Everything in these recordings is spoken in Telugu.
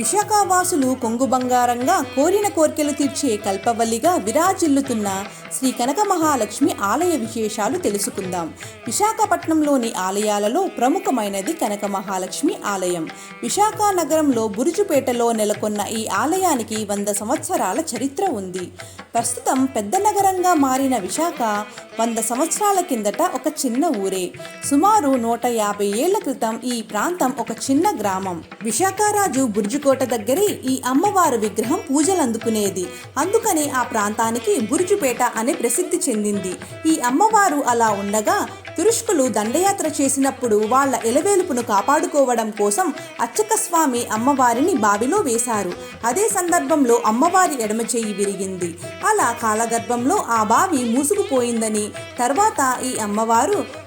విశాఖవాసులు కొంగు బంగారంగా కోరిన కోర్కెలు తీర్చే కల్పవల్లిగా విరాజిల్లుతున్న శ్రీ కనక మహాలక్ష్మి ఆలయ విశేషాలు తెలుసుకుందాం. విశాఖపట్నంలోని ఆలయాలలో ప్రముఖమైనది కనక మహాలక్ష్మి ఆలయం. విశాఖ నగరంలో బురుజుపేటలో నెలకొన్న ఈ ఆలయానికి వంద సంవత్సరాల చరిత్ర ఉంది. ప్రస్తుతం పెద్ద నగరంగా మారిన విశాఖ వంద సంవత్సరాల కిందట ఒక చిన్న ఊరే. సుమారు నూట యాభై ఏళ్ళ క్రితం ఈ ప్రాంతం ఒక చిన్న గ్రామం. విశాఖరాజు బుర్జుకోట దగ్గరే ఈ అమ్మవారు విగ్రహం పూజలు అందుకునేది అందుకని ఆ ప్రాంతానికి బుర్జుపేట అనే ప్రసిద్ధి చెందింది. ఈ అమ్మవారు అలా ఉండగా తురుష్కులు దండయాత్ర చేసినప్పుడు వాళ్ళ ఎలవేలుపును కాపాడుకోవడం కోసం అచ్చక స్వామి అమ్మవారిని బావిలో వేశారు. అదే సందర్భంలో అమ్మవారి ఎడమ చేయి విరిగింది. అలా కాలగర్భంలో ఆ బావి మూసుకుపోయిందని తర్వాత ఈ అమ్మవారు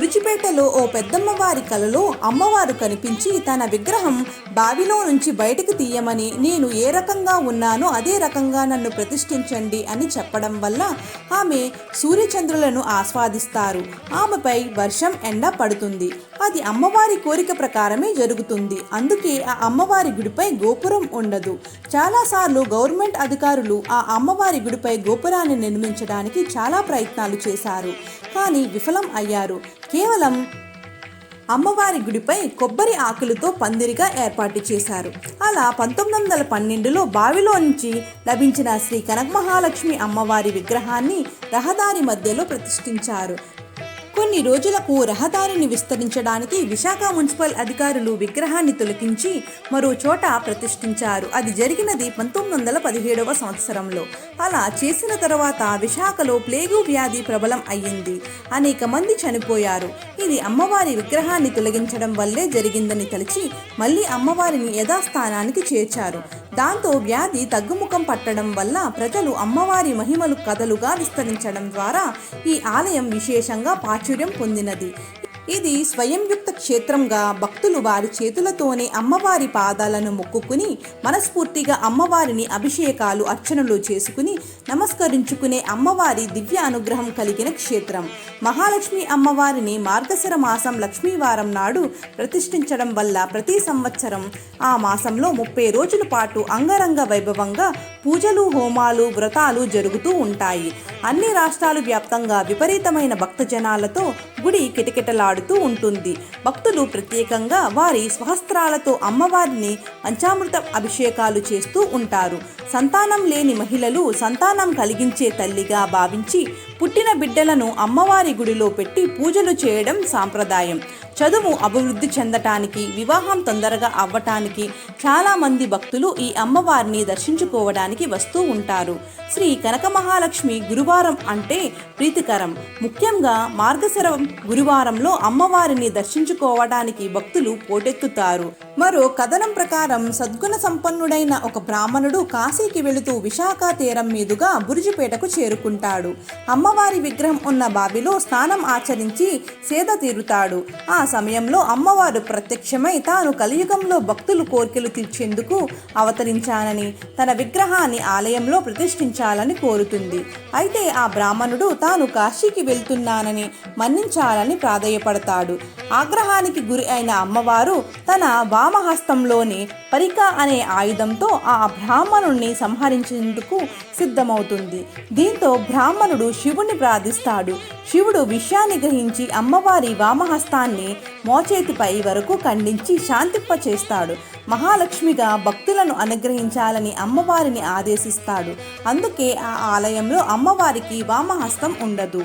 రుచిపేటలో ఓ పెద్దమ్మవారి కలలో అమ్మవారు కనిపించి తన విగ్రహం బావిలో నుంచి బయటకు తీయమని నేను ఏ రకంగా ఉన్నానో అదే రకంగా నన్ను ప్రతిష్ఠించండి అని చెప్పడం వల్ల ఆమె సూర్యచంద్రులను ఆస్వాదిస్తారు. ఆమెపై వర్షం ఎండ పడుతుంది. అది అమ్మవారి కోరిక ప్రకారమే జరుగుతుంది. అందుకే ఆ అమ్మవారి గుడిపై గోపురం ఉండదు. చాలాసార్లు గవర్నమెంట్ అధికారులు ఆ అమ్మవారి గుడిపై గోపురాన్ని నిర్మించడానికి చాలా ప్రయత్నాలు చేశారు. కానీ విఫలం అయ్యారు. కేవలం అమ్మవారి గుడిపై కొబ్బరి ఆకులతో పందిరిగా ఏర్పాటు చేశారు. అలా పంతొమ్మిది వందల పన్నెండులో బావిలో నుంచి లభించిన శ్రీ కనక మహాలక్ష్మి అమ్మవారి విగ్రహాన్ని రహదారి మధ్యలో ప్రతిష్ఠించారు. కొన్ని రోజులకు రహదారిని విస్తరించడానికి విశాఖ మున్సిపల్ అధికారులు విగ్రహాన్ని తొలగించి మరో చోట ప్రతిష్ఠించారు. అది జరిగినది పంతొమ్మిది వందల పదిహేడవ సంవత్సరంలో. అలా చేసిన తర్వాత విశాఖలో ప్లేగు వ్యాధి ప్రబలం అయ్యింది. అనేక మంది చనిపోయారు. ఇది అమ్మవారి విగ్రహాన్ని తొలగించడం వల్లే జరిగిందని తలిచి మళ్ళీ అమ్మవారిని యథాస్థానానికి చేర్చారు. దాంతో వ్యాధి తగ్గుముఖం పట్టడం వల్ల ప్రజలు అమ్మవారి మహిమలు కథలుగా విస్తరించడం ద్వారా ఈ ఆలయం విశేషంగా ప్రాచుర్యం పొందినది. ఇది స్వయంయుక్త క్షేత్రంగా భక్తులు వారి చేతులతోనే అమ్మవారి పాదాలను మొక్కుకుని మనస్ఫూర్తిగా అమ్మవారిని అభిషేకాలు అర్చనలు చేసుకుని నమస్కరించుకునే అమ్మవారి దివ్య అనుగ్రహం కలిగిన క్షేత్రం. మహాలక్ష్మి అమ్మవారిని మార్గశర మాసం లక్ష్మీవారం నాడు ప్రతిష్ఠించడం వల్ల ప్రతి సంవత్సరం ఆ మాసంలో ముప్పై రోజుల పాటు అంగరంగ వైభవంగా పూజలు హోమాలు వ్రతాలు జరుగుతూ ఉంటాయి. అన్ని రాష్ట్రాలు వ్యాప్తంగా విపరీతమైన భక్తజనాలతో గుడి కిటకిటలాడుతూ ఉంటుంది. భక్తులు ప్రత్యేకంగా వారి స్వహస్త్రాలతో అమ్మవారిని పంచామృత అభిషేకాలు చేస్తూ ఉంటారు. సంతానం లేని మహిళలు సంతానం కలిగించే తల్లిగా భావించి పుట్టిన బిడ్డలను అమ్మవారి గుడిలో పెట్టి పూజలు చేయడం సాంప్రదాయం. చదువు అభివృద్ధి చెందటానికి వివాహం తొందరగా అవ్వటానికి చాలామంది భక్తులు ఈ అమ్మవారిని దర్శించుకోవడానికి వస్తూ ఉంటారు. శ్రీ కనక మహాలక్ష్మి గురువారం అంటే ప్రీతికరం. ముఖ్యంగా మార్గశరం గురువారంలో అమ్మవారిని దర్శించుకోవడానికి భక్తులు పోటెత్తుతారు. మరో కథనం ప్రకారం సద్గుణ సంపన్నుడైన ఒక బ్రాహ్మణుడు కాశీకి వెళుతూ విశాఖ తీరం మీదుగా బురుజుపేటకు చేరుకుంటాడు. అమ్మవారి విగ్రహం ఉన్న బావిలో స్నానం ఆచరించి సేద తీరుతాడు. ఆ సమయంలో అమ్మవారు ప్రత్యక్షమై తాను కలియుగంలో భక్తులు కోరికలు తీర్చేందుకు అవతరించానని తన విగ్రహాన్ని ఆలయంలో ప్రతిష్ఠించాలని కోరుతుంది. అయితే ఆ బ్రాహ్మణుడు తాను కాశీకి వెళ్తున్నానని మన్నించాలని ప్రాధేయపడతాడు. ఆగ్రహానికి గురి అయిన అమ్మవారు తన వామహస్తంలోని పరిక అనే ఆయుధంతో ఆ బ్రాహ్మణుణ్ణి సంహరించేందుకు సిద్ధమవుతుంది. దీంతో బ్రాహ్మణుడు శివుని ప్రార్థిస్తాడు. శివుడు విషయాన్ని గ్రహించి అమ్మవారి వామహస్తాన్ని మోచేతిపై వరకు ఖండించి శాంతింపచేస్తాడు. మహాలక్ష్మిగా భక్తులను అనుగ్రహించాలని అమ్మవారిని ఆదేశిస్తాడు. అందుకే ఆ ఆలయంలో అమ్మవారికి వామహస్తం ఉండదు.